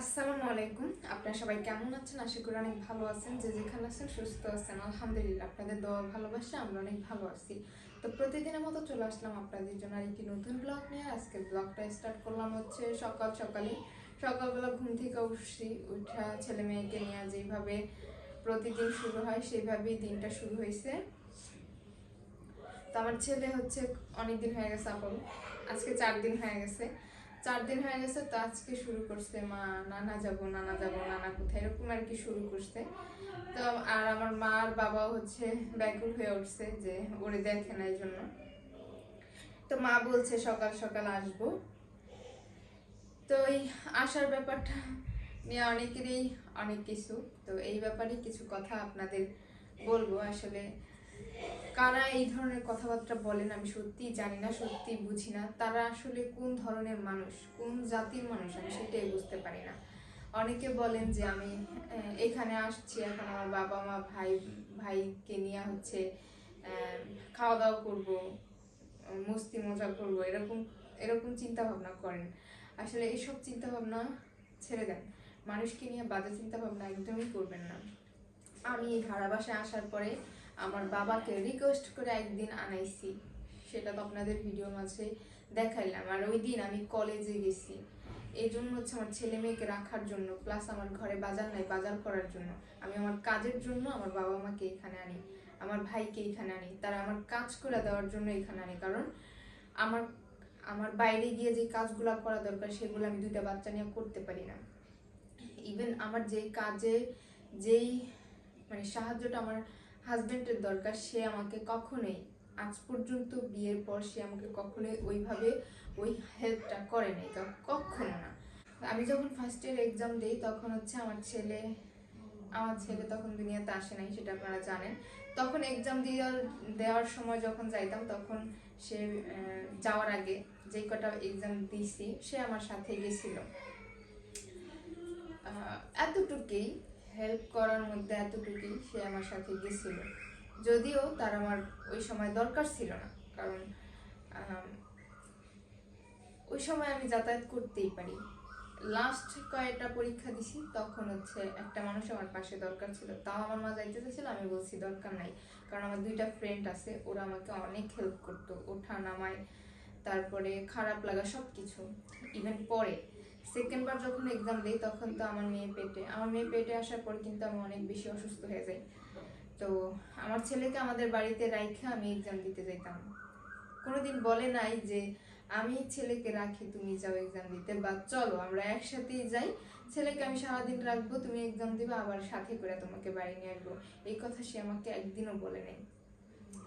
আসসালামু আলাইকুম। আপনারা সবাই কেমন আছেন? আশা করি অনেক ভালো আছেন। যে যেখানে আছেন সুস্থ আছেন। আলহামদুলিল্লাহ, আপনাদের দোয়া, ভালোবাসা, আমরা অনেক ভালো আছি। তো প্রতিদিনের মতো চলে আসলাম আপনাদের জন্য আর একটি নতুন ব্লগ নিয়ে। আজকে ব্লগটা স্টার্ট করলাম হচ্ছে সকাল সকালে সকালবেলা ঘুম থেকে উঠছি, উঠা ছেলে মেয়েকে নিয়ে যেভাবে প্রতিদিন শুরু হয় সেইভাবেই দিনটা শুরু হয়েছে। তো আমার ছেলে হচ্ছে অনেক দিন হয়ে গেছে আপন আজকে চার দিন হয়ে গেছে। চার দিন হয়ে গেছে তো আজকে শুরু করছে মা, নানা যাব নানা যাব, নানা কোথায়, এরকম আর কি শুরু করছে। তো আর আমার মা আর বাবাও হচ্ছে ব্যাকুল হয়ে উঠছে যে ওরে দেখে না এই জন্য। তো মা বলছে সকাল সকাল আসব। তো এই আসার ব্যাপারটা নিয়ে অনেকেরই অনেক কিছু। তো এই ব্যাপারে কিছু কথা আপনাদের বলব। আসলে কারা এই ধরনের কথাবার্তা বলেন আমি সত্যি জানি না, সত্যি বুঝি না। তারা আসলে কোন ধরনের মানুষ, কোন জাতির মানুষ আমি সেটাই বুঝতে পারি না। অনেকে বলেন যে আমি এখানে আসছি, এখন আমার বাবা মা, ভাই, ভাইকে নিয়ে হচ্ছে খাওয়া দাওয়া করব, মস্তি মজা করব, এরকম এরকম চিন্তা ভাবনা করেন। আসলে এইসব চিন্তা ভাবনা ছেড়ে দেন। মানুষকে নিয়ে বাজে চিন্তা ভাবনা একদমই করবেন না। আমি এই ভাড়া বাসায় আসার পরে আমার বাবাকে রিকোয়েস্ট করে একদিন আনাইছি। সেটা তো আপনাদের ভিডিওর মাঝে দেখাইলাম। আর ওই দিন আমি কলেজে গেছি। এই জন্য হচ্ছে আমার ছেলে মেয়েকে রাখার জন্য প্লাস আমার ঘরে বাজার নাই, বাজার করার জন্য। আমি আমার কাজের জন্য আমার বাবা মাকে এখানে আনি, আমার ভাইকে এখানে আনি, তারা আমার কাজ করে দেওয়ার জন্য এখানে আনি। কারণ আমার আমার বাইরে গিয়ে যে কাজগুলো করা দরকার, সেগুলো আমি দুইটা বাচ্চা নিয়ে করতে পারি না। ইভেন আমার যেই কাজে, যেই মানে সাহায্যটা আমার হাজবেন্ডের দরকার, সে আমাকে কখনোই, আজ পর্যন্ত বিয়ের পর সে আমাকে কখনোই ওইভাবে ওই হেল্পটা করে নাই কখনো না। আমি যখন ফার্স্ট ইয়ার এক্সাম দিই, তখন হচ্ছে আমার ছেলে আমার ছেলে তখন দুনিয়াতে আসে নাই, সেটা আপনারা জানেন। তখন এক্সাম দেওয়ার দেওয়ার সময় যখন যাইতাম, তখন সে যাওয়ার আগে যেই কটা এক্সাম দিছি, সে আমার সাথে গেছিল। এতটুকুই। হেল্প করার মধ্যে এতটুকুই সে আমার সাথে গেছিল। যদিও তার আমার ওই সময় দরকার ছিল না, কারণ ওই সময় আমি যাতায়াত করতেই পারি। লাস্ট কয়েকটা পরীক্ষা দিছি, তখন হচ্ছে একটা মানুষ আমার পাশে দরকার ছিল। তাও আমার মা যাইতে চাইছিল, আমি বলছি দরকার নাই, কারণ আমার দুইটা ফ্রেন্ড আছে, ওরা আমাকে অনেক হেল্প করতো। ওঠা, নামায়, তারপরে খারাপ লাগা সব কিছু ইভেন পরে। সেকেন্ড বার যখন এক্সাম দিই, তখন তো আমার মেয়ে পেটে, আমার মেয়ে পেটে আসার পর কিন্তু আমি অনেক বেশি অসুস্থ হয়ে যাই। তো আমার ছেলেকে আমাদের বাড়িতে রাইখে আমি এক্সাম দিতে যেতাম কোনোদিন বলে নাই যে, আমি ছেলেকে রাখি, তুমি যাও এক্সাম দিতে বা চলো, আমরা একসাথেই যাই। ছেলেকে আমি সারাদিন রাখব, তুমি এক্সাম দিবে, আবার সাথে করে তোমাকে বাড়ি নিয়ে আসব। এই কথা সে আমাকে একদিনও বলে নেই।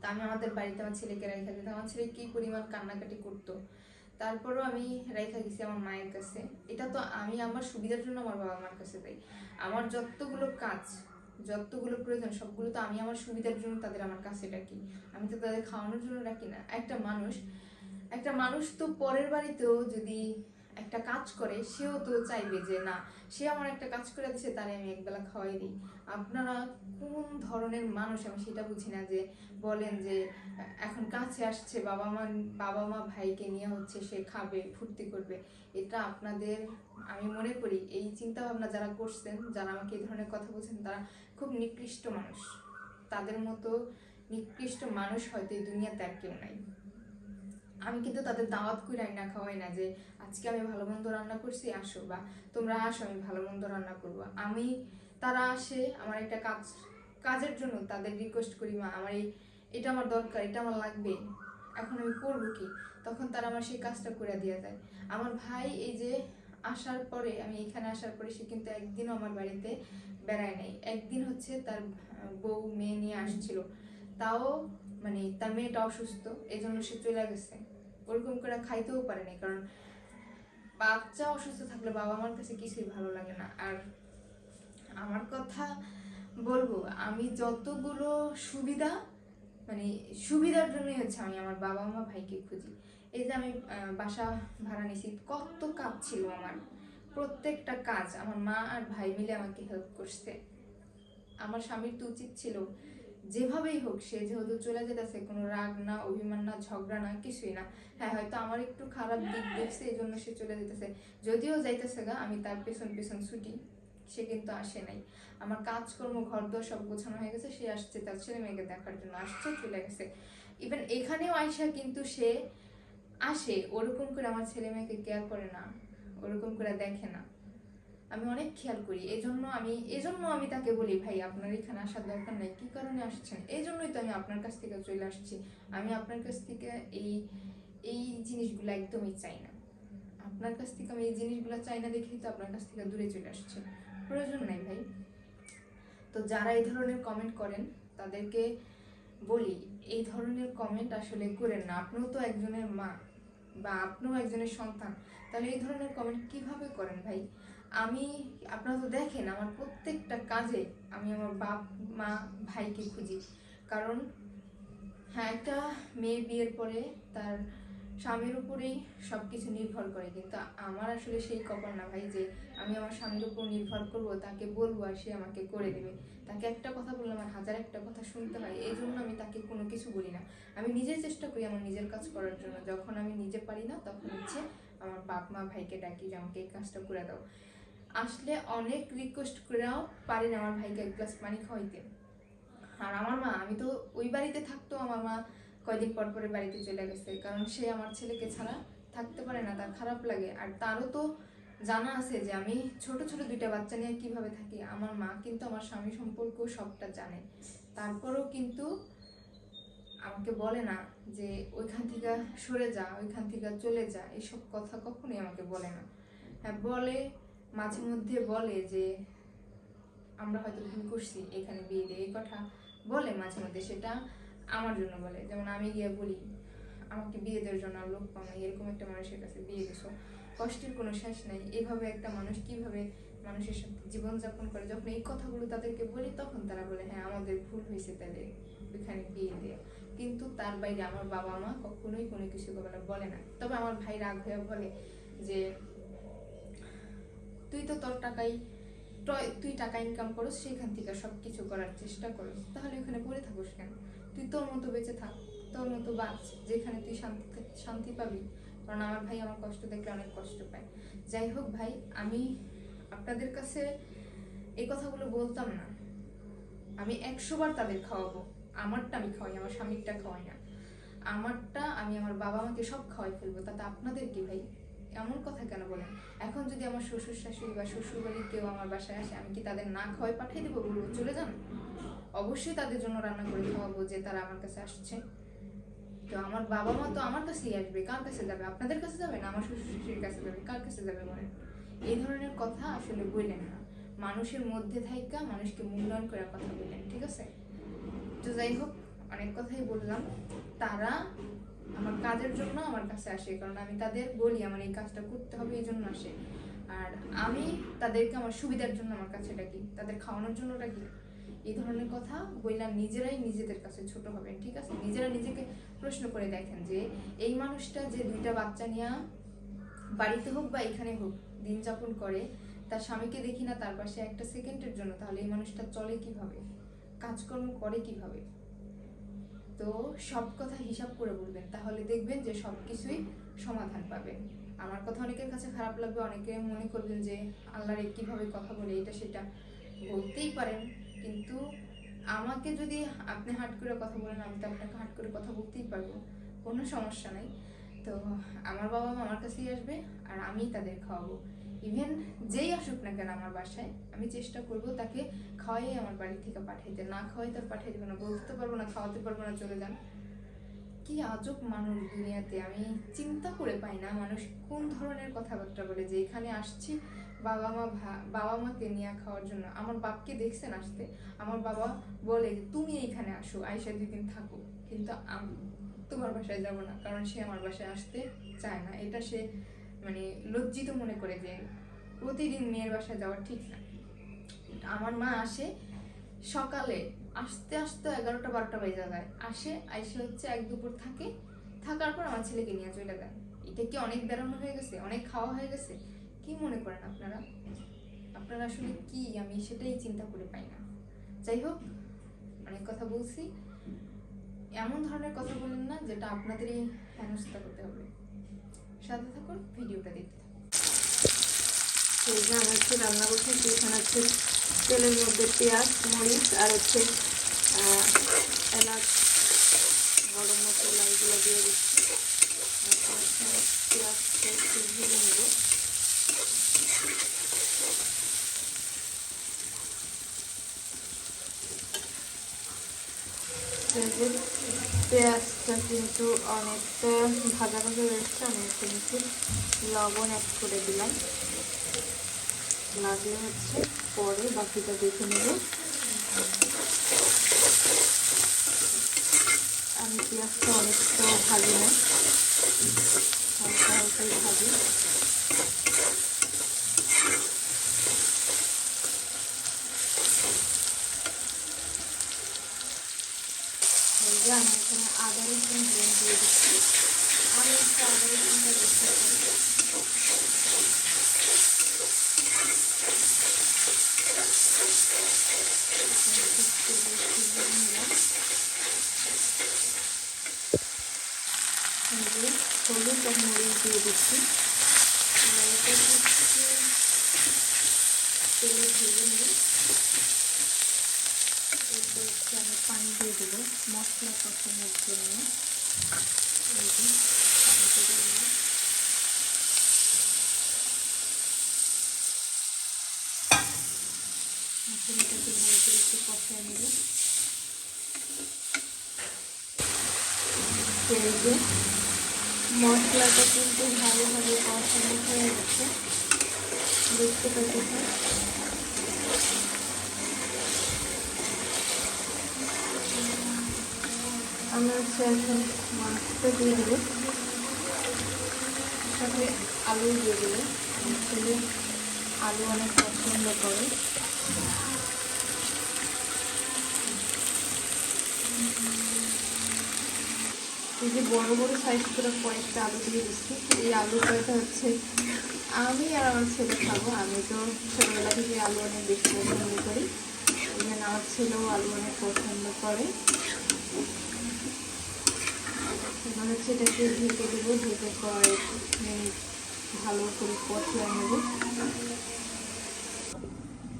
তা আমি আমাদের বাড়িতে আমার ছেলেকে রেখে দিতাম। আমার ছেলে কি পরিমাণ কান্নাকাটি করতো। তারপরও আমি রেখা গেছি আমার মায়ের কাছে। এটা তো আমি আমার সুবিধার জন্য আমার বাবা মার কাছে দেয় আমার যতগুলো কাজ, যতগুলো প্রয়োজন, সবগুলো তো আমি আমার সুবিধার জন্য তাদের আমার কাছে ডাকি আমি তো তাদের খাওয়ানোর জন্য রাখি না। একটা মানুষ একটা মানুষ তো পরের বাড়িতেও যদি একটা কাজ করে, সেও তো চাইবে যে না, সে আমার একটা কাজ করে দিচ্ছে তারে আমি একবেলা খাওয়াই দিই। আপনারা কোন ধরনের মানুষ, আমি সেটা বুঝি না যে বলেন যে, এখন কাছে আসছে, বাবা মা বাবা মা ভাইকে নিয়ে হচ্ছে সে খাবে, ফুর্তি করবে। এটা আপনাদের, আমি মনে করি, এই চিন্তা ভাবনা যারা করছেন, যারা আমাকে এই ধরনের কথা বলছেন, তারা খুব নিকৃষ্ট মানুষ। তাদের মতো নিকৃষ্ট মানুষ হয়তো এই দুনিয়াতে আর কেউ নাই। আমি কিন্তু তাদের দাওয়াত করে রান্না খাওয়াই না যে, আজকে আমি ভালো মন্দ রান্না করছি, আসো বা তোমরা আসো, আমি ভালো মন্দ রান্না করব। আমি, তারা আসে, আমার একটা কাজ, কাজের জন্য তাদের রিকোয়েস্ট করি, মা, আমার এই, এটা আমার দরকার, এটা আমার লাগবে, এখন আমি করব কি? তখন তারা আমার সেই কাজটা করে দিয়ে যায় আমার ভাই এই যে আসার পরে, আমি এখানে আসার পরে সে কিন্তু একদিনও আমার বাড়িতে বেড়ায় নাই। একদিন হচ্ছে তার বউ মেয়ে নিয়ে আসছিল। তাও মানে তার মেয়েটা অসুস্থ এই জন্য সে চলে গেছে। ওরকম করে খাইতেও পারেনি কারণ বাচ্চা অসুস্থ থাকলে বাবা মার কাছে কিছুই ভালো লাগে না। আর আমার কথা বলব, আমি যতগুলো সুবিধা মানে সুবিধার জন্যই হচ্ছে আমি আমার বাবা মা ভাইকে খুঁজি। এই যে আমি বাসা ভাড়া নিছি, কত কাজ ছিল আমার। প্রত্যেকটা কাজ, আমার মা আর ভাই মিলে আমাকে হেল্প করছে। আমার স্বামীর তো উচিত ছিল যেভাবেই হোক, সে যেহেতু চলে যেতেছে, কোনো রাগ না, অভিমান না, ঝগড়া না, কিছুই না। হ্যাঁ হয়তো আমার একটু খারাপ দিক দেখছে এই জন্য সে চলে যেতেছে। যদিও যাইতেছে গা, আমি তার পেছন পেছন ছুটি, সে কিন্তু আসে নাই। আমার কাজকর্ম ঘর দোর সব গোছানো হয়ে গেছে, সে আসছে তার ছেলে মেয়েকে দেখার জন্য, আসছে, চলে গেছে। ইভেন এখানেও আয়সা কিন্তু সে আসে, ওরকম করে আমার ছেলে মেয়েকে কেয়ার করে না, ওরকম করে দেখে না। আমি অনেক খেয়াল করি। এই জন্য আমি এই জন্য আমি তাকে বলি, ভাই, আপনার এখানে আসার দরকার নাই। কি কারণে আসছেন? এই জন্যই তো আমি আপনার কাছ থেকে চলে আসছি। আমি আপনার কাছ থেকে এই এই জিনিসগুলো একদমই চাই না। আপনার কাছ থেকে আমি এই জিনিসগুলো চাই না দেখেই তো আপনার কাছ থেকে দূরে চলে আসছি। প্রয়োজন নাই, ভাই। তো যারা এই ধরনের কমেন্ট করেন, তাদেরকে বলি, এই ধরনের কমেন্ট আসলে করেন না। আপনিও তো একজনের মা বা আপনিও একজনের সন্তান। তাহলে এই ধরনের কমেন্ট কীভাবে করেন, ভাই? আমি, আপনারা তো দেখেন আমার প্রত্যেকটা কাজে আমি আমার বাপ, মা, ভাইকে খুঁজি। কারণ হ্যাঁ একটা মেয়ে বিয়ের পরে তার স্বামীর উপরেই সব কিছু নির্ভর করে। কিন্তু আমার আসলে সেই কপাল না ভাই যে আমি আমার স্বামীর উপর নির্ভর করব, তাকে বলব আর সে আমাকে করে দেবে। তাকে একটা কথা বললে আমার হাজার একটা কথা শুনতে হয়, এই জন্য আমি তাকে কোনো কিছু বলি না। আমি নিজে চেষ্টা করি আমার নিজের কাজ করার জন্য। যখন আমি নিজে পারি না, তখন হচ্ছে আমার বাপ, মা, ভাইকে ডাকি যে আমাকে এই কাজটা করে দাও। আসলে অনেক রিকোয়েস্ট করেও পারি না আমার ভাইকে এক গ্লাস পানি খাওয়াইতে। আর আমার মা, আমি তো ওই বাড়িতে থাকতো আমার মা কয়দিন পর পরে বাড়িতে চলে গেছে, কারণ সে আমার ছেলেকে ছাড়া থাকতে পারে না, তার খারাপ লাগে। আর তারও তো জানা আছে যে আমি ছোট ছোট দুইটা বাচ্চা নিয়ে কীভাবে থাকি। আমার মা কিন্তু আমার স্বামী সম্পর্ক সবটা জানে। তারপরেও কিন্তু আমাকে বলে না যে ওইখান থেকে সরে যা, ওইখান থেকে চলে যা, এসব কথা কখনোই আমাকে বলে না। হ্যাঁ বলে মাঝে মধ্যে বলে যে, আমরা হয়তো ভুল করছি, এখানে বিয়ে দিয়ে এই কথা বলে মাঝে মধ্যে সেটা আমার জন্য বলে। যেমন আমি গিয়ে বলি, আমাকে বিয়ে দেওয়ার জন্য লোক পাও এরকম একটা মানুষের কাছে বিয়ে দিছো। কষ্টের কোনো শেষ নাই। এভাবে একটা মানুষ কীভাবে মানুষের সাথে জীবনযাপন করে? যখন এই কথাগুলো তাদেরকে বলি, তখন তারা বলে হ্যাঁ আমাদের ভুল হয়েছে তাহলে ওইখানে বিয়ে দিয়ে কিন্তু তার বাইরে আমার বাবা মা কখনোই কোনো কিছু বলে না। তবে আমার ভাই রাগ হয়ে বলে যে তুই তো তোর টাকাই তুই টাকা ইনকাম করস, সেখান থেকে সব কিছু করার চেষ্টা করস। তাহলে ওখানে পড়ে থাকোস কেন? তুই তোর মতো বেঁচে থাক, তোর মতো বাঁচ, যেখানে তুই শান্তি শান্তি পাবি। কারণ আমার ভাই আমার কষ্ট দেখলে অনেক কষ্ট পায়। যাই হোক ভাই, আমি আপনাদের কাছে এই কথাগুলো বলতাম না। আমি একশো বার তাদের খাওয়াবো। আমারটা আমি খাওয়াই, আমার স্বামীরটা খাওয়াই না। আমারটা আমি আমার বাবা মাকে সব খাওয়াই ফেলব। তাতে আপনাদের কি ভাই? এমন কথা কেন বলেন? এখন যদি আমার শ্বশুর শাশুড়ি বা শ্বশুর বাড়ির কেউ আমার বাসায় আসে, আমি কি তাদের না খাওয়াই পাঠিয়ে দেবো? বলব, চলে যান। অবশ্যই তাদের জন্য রান্না করে খাওয়াবো যে তারা আমার কাছে আসছে। তো আমার বাবা মা তো আমার কাছেই আসবে। কার কাছে যাবে? আপনাদের কাছে যাবে না আমার শ্বশুর শাশুড়ির কাছে যাবে? কার কাছে যাবে বলেন এই ধরনের কথা আসলে বললেন না। মানুষের মধ্যে থাইকা মানুষকে মূল্যায়ন করে কথা বললেন, ঠিক আছে? তো যাই হোক, অনেক কথাই বললাম। তারা আমার কাজের জন্য আমার কাছে আসে, কারণ আমি তাদের বলি আমার এই কাজটা করতে হবে, এই জন্য আসে। আর আমি তাদেরকে আমার সুবিধার জন্য আমার কাছে ডাকি, তাদের খাওয়ানোর জন্য ডাকি। এই ধরনের কথা বললাম নিজেরাই নিজেদের কাছে ছোট হবেন, ঠিক আছে? নিজেরা নিজেকে প্রশ্ন করে দেখেন যে, এই মানুষটা যে দুইটা বাচ্চা নিয়ে বাড়িতে হোক বা এখানে হোক, দিন যাপন করে, তার স্বামীকে দেখি না, তার পাশে একটা সেকেন্ডের জন্য, তাহলে এই মানুষটা চলে কীভাবে? কাজকর্ম করে কীভাবে? তো সব কথা হিসাব করে বলবেন। তাহলে দেখবেন যে সব কিছুই সমাধান পাবেন আমার কথা অনেকের কাছে খারাপ লাগবে, অনেকে মনে করবেন যে আল্লাহর কীভাবে কথা বলে, এটা সেটা বলতেই পারেন। কিন্তু আমাকে যদি আপনি হাট করে কথা বলেন, আমি তো আপনাকে হাট করে কথা বলতেই পারব, কোনো সমস্যা নাই। তো আমার বাবা মা আমার কাছেই আসবে আর আমি তাদের খাওয়াবো। ইভেন যেই আসুক না কেন আমার বাসায়, আমি চেষ্টা করব তাকে খাওয়াই আমার বাড়ি থেকে পাঠাইতে। না খাওয়াই তার পাঠিয়ে দেবো না, বলতে পারব না, খাওয়াতে পারব না, চলে যান। কি আজব মানুষ দুনিয়াতে, আমি চিন্তা করে পাই না মানুষ কোন ধরনের কথাবার্তা বলে, যে এখানে আসছি বাবা মা বাবা মাকে নিয়ে খাওয়ার জন্য। আমার বাপকে দেখছেন আসতে, আমার বাবা বলে যে তুমি এইখানে আসো আইসা দুদিন থাকো। কিন্তু আমি, তোমার বাসায় যাব না, কারণ সে আমার বাসায় আসতে চায় না। এটা সে মানে লজ্জিত মনে করে যে প্রতিদিন মেয়ের বাসায় যাওয়া ঠিক না। আমার মা আসে সকালে, আসতে আসতে এগারোটা বারোটা বেজে যায়। আসে, আইসে হচ্ছে এক দুপুর থাকে, থাকার পর আমার ছেলেকে নিয়ে চলে যায়। এটা কি অনেক বেড়ানো হয়ে গেছে? অনেক খাওয়া হয়ে গেছে? কি মনে করেন আপনারা? আপনারা আসলে কি? আমি সেটাই চিন্তা করে পাই না। যাই হোক, অনেক কথা বলছি। এমন ধরনের কথা বলেন না যেটা আপনাদেরই হেনস্থা করতে হবে। সাথে থাকুন, ভিডিওটা দেখতে থাকুন। হচ্ছে রান্না করছি এখানে হচ্ছে তেলের মধ্যে পেঁয়াজ, মরিচ আর হচ্ছে এলাচ, গরম মশলা এগুলো দিয়ে দিচ্ছি। পেঁয়াজটা একটু নেব। পেঁয়াজটা কিন্তু অনেকটা ভাজা ভাজা রয়েছে আমি একটু লবণ অ্যাড করে দিলাম। লাগলে হচ্ছে পরে বাকিটা দেখে নেব। আমি পেঁয়াজটা অনেকটা ভাজি না হালকা হালকাই ভাজি এই যে আমি এখানে আদা রসুন ব্লেন্ড দিয়ে দিচ্ছি আমি একটু আদা রসুনটা বেশি করি হলুদ আর মরিচ দিয়ে দিচ্ছি তেলে ভেজে নিই এরপর হচ্ছে আমি পানি দিয়ে দেবো মশলা কষানোর জন্য পানিটা দিয়ে দিলাম ভালো করে একটু কষায় নেব মশলাটা কিন্তু ভালোভাবে কষানো হয়ে গেছে। দেখতে পাচ্ছি আমি হচ্ছে এখন মাছটা দিয়ে দেবো। সাথে আলু দিয়ে দেবো। আলু অনেক পছন্দ করে। এই যে বড় বড় সাইজ করে কয়েকটা আলু দিয়ে দিচ্ছি। এই আলু কয়টা হচ্ছে? আমি আর আমার ছেলে খাব। আমি তো ছোটোবেলা থেকে আলু অনেক বেশি পছন্দ করি। জন্য আমার ছেলেও আলু অনেক পছন্দ করে। এবার হচ্ছে এটাকে ঢেকে দেবো। ঢেকে কয়েক মিনিট ভালো করে কষিয়ে নেব।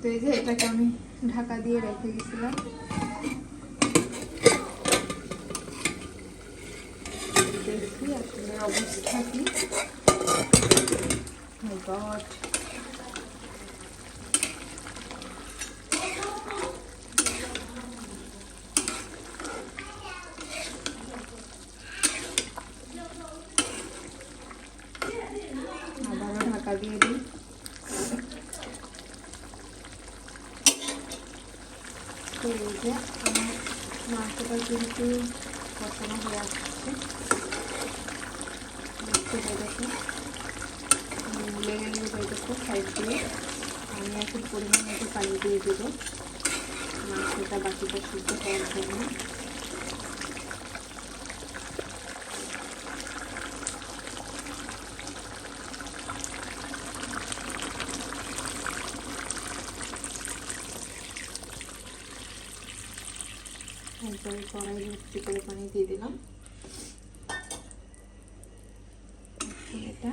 তো এই যে এটাকে আমি ঢাকা দিয়ে রেখে গেছিলাম দেখি আসলে অবস্থা কি। Oh God. আবারও ঢাকা দিয়ে দিই তো এই যে আমার মাংসটা কিন্তু কষানো হয়ে আসছে পেরেছি লেগে লেগে যাইতেছে সাইড দিয়ে। আমি এখন পরিমাণ মতো পানি দিয়ে দেবো। মাংসটা বাকিটা সিদ্ধ হওয়ার জন্য। কড়াই ভর্তি করে পানি দিয়ে দিলাম। এটা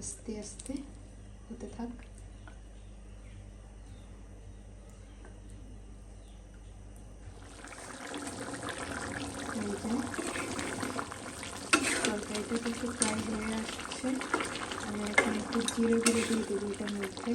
আস্তে আস্তে হতে থাক। তরকারিটা কিন্তু প্রায় হয়ে আসছে। আমি এখন একটু জিরে গুঁড়ো দিয়ে দেবো এটার মধ্যে।